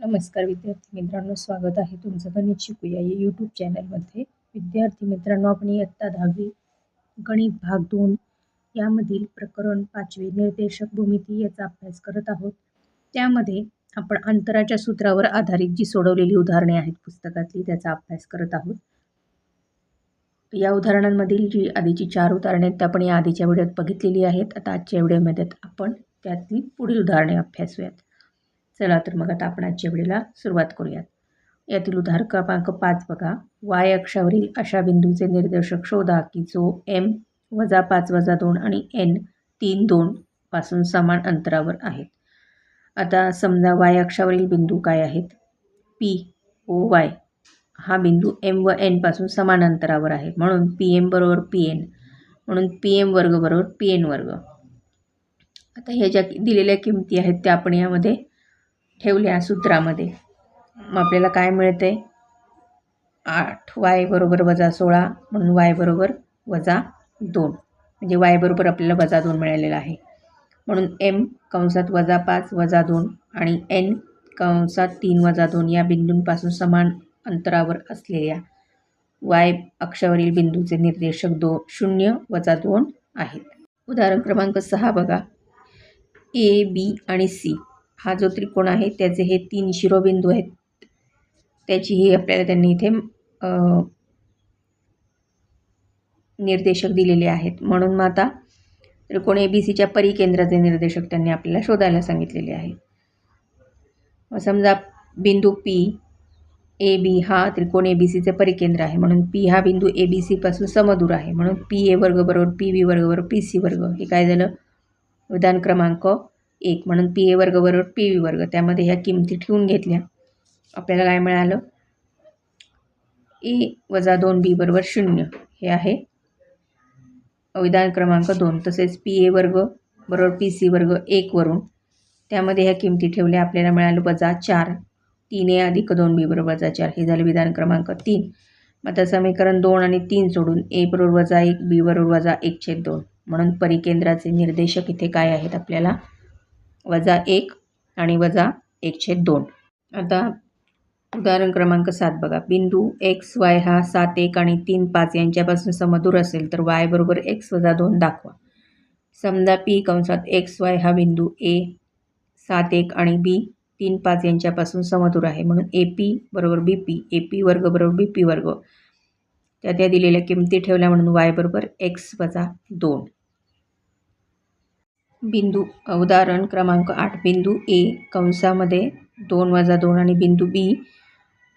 नमस्कार विद्यार्थी मित्रांनो स्वागत आहे तुमचं गणित शिकूया या यूट्यूब चॅनलमध्ये विद्यार्थी मित्रांनो आपण इयत्ता दहावी गणित भाग दोन यामधील प्रकरण पाचवे निर्देशक भूमिती याचा अभ्यास करत आहोत. त्यामध्ये आपण अंतराच्या सूत्रावर आधारित जी सोडवलेली उदाहरणे आहेत पुस्तकातली त्याचा अभ्यास करत आहोत. या उदाहरणांमधील जी आधीची चार उदाहरणे आहेत त्या आपण या आधीच्या व्हिडिओत बघितलेली आहेत. आता आजच्या व्हिडिओमध्ये आपण त्यातली पुढील उदाहरणे अभ्यासूयात. चला तर मग आता आपण आजच्या वेळेला सुरुवात करूयात. यातील उदाहरण क्रमांक पाच बघा. वाय अक्षावरील अशा बिंदूचे निर्देशक शोधा की जो एम वजा पाच वजा दोन आणि एन तीन दोन पासून समान अंतरावर आहेत. आता समजा वाय अक्षावरील बिंदू काय आहेत? पी ओ वाय हा बिंदू एम व एनपासून समान अंतरावर आहे. म्हणून पी एम बरोबर पी एन म्हणून पी एम वर्ग बरोबर पी एन वर्ग. आता ह्या ज्या दिलेल्या किमती आहेत त्या आपण यामध्ये ठेवल्या सूत्रामध्ये. मग आपल्याला काय मिळते? आठ वाय बरोबर वजा सोळा म्हणून वाय बरोबर वजा दोन. म्हणजे वाय बरोबर आपल्याला वजा दोन मिळालेला आहे. म्हणून एम कंसात वजा पाच वजा दोन आणि एन कंसात तीन वजा दोन या बिंदूंपासून समान अंतरावर असलेल्या वाय अक्षावरील बिंदूचे निर्देशक दो शून्य वजा दोन आहेत. उदाहरण क्रमांक सहा बघा. ए बी आणि सी हा जो त्रिकोण आहे त्याचे हे तीन शिरोबिंदू आहेत. त्याची ही आपल्याला त्यांनी इथे निर्देशक दिलेले आहेत. म्हणून मग आता त्रिकोण ए बी सीच्या परिकेंद्राचे निर्देशक त्यांनी आपल्याला शोधायला सांगितलेले आहे समजा बिंदू पी ए बी हा त्रिकोण ए बी सीचे परिकेंद्र आहे. म्हणून पी हा बिंदू ए बी सीपासून समदूर आहे. म्हणून पी ए वर्ग बरोबर पी बी वर्ग बरोबर पी सी वर्ग. हे काय झालं? विधान क्रमांक एक म्हणून पी ए वर्ग बरोबर पी व्ही वर्ग. त्यामध्ये ह्या किमती ठेवून घेतल्या. आपल्याला काय मिळालं? ए वजा दोन बी बरोबर शून्य. हे आहे विधान क्रमांक दोन. तसेच पी ए वर्ग बरोबर पी सी वर्ग एकवरून त्यामध्ये ह्या किमती ठेवल्या. आपल्याला मिळालं वजा चार. तीन ए अधिक दोन बी बरोबर वजा चार. हे झालं विधान क्रमांक तीन. मग आता समीकरण दोन आणि तीन सोडून ए बरोबर वजा एक बी बरोबर वजा एक छेद दोन. म्हणून परिकेंद्राचे निर्देशक इथे काय आहेत आपल्याला? वजा एक आणि वजा एक छेद दोन. आता उदाहरण क्रमांक सात बघा. बिंदू एक्स वाय हा सात एक आणि तीन पाच यांच्यापासून समदूर असेल तर वाय बरोबर एक्स वजा दोन दाखवा. समजा पी कंसात एक्स वाय हा बिंदू ए सात एक आणि बी तीन पाच यांच्यापासून समदूर आहे. म्हणून ए पी बरोबर बी पी ए पी वर्ग बरोबर बी पी वर्ग. त्या त्या दिलेल्या किमती ठेवल्या म्हणून वाय बरोबर एक्स वजा दोन. बिंदू उदाहरण क्रमांक आठ बिंदू ए कंसामध्ये दोन वजा दोन आणि बिंदू बी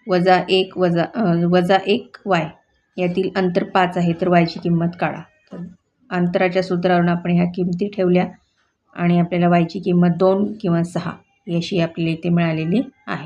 वजा एक वजा वजा एक वाय. यातील अंतर पाच आहे तर वायची किंमत काढा. तर अंतराच्या सूत्रावरून आपण ह्या किमती ठेवल्या आणि आपल्याला वायची किंमत दोन किंवा सहा याशी आपल्याला इथे मिळालेली आहे.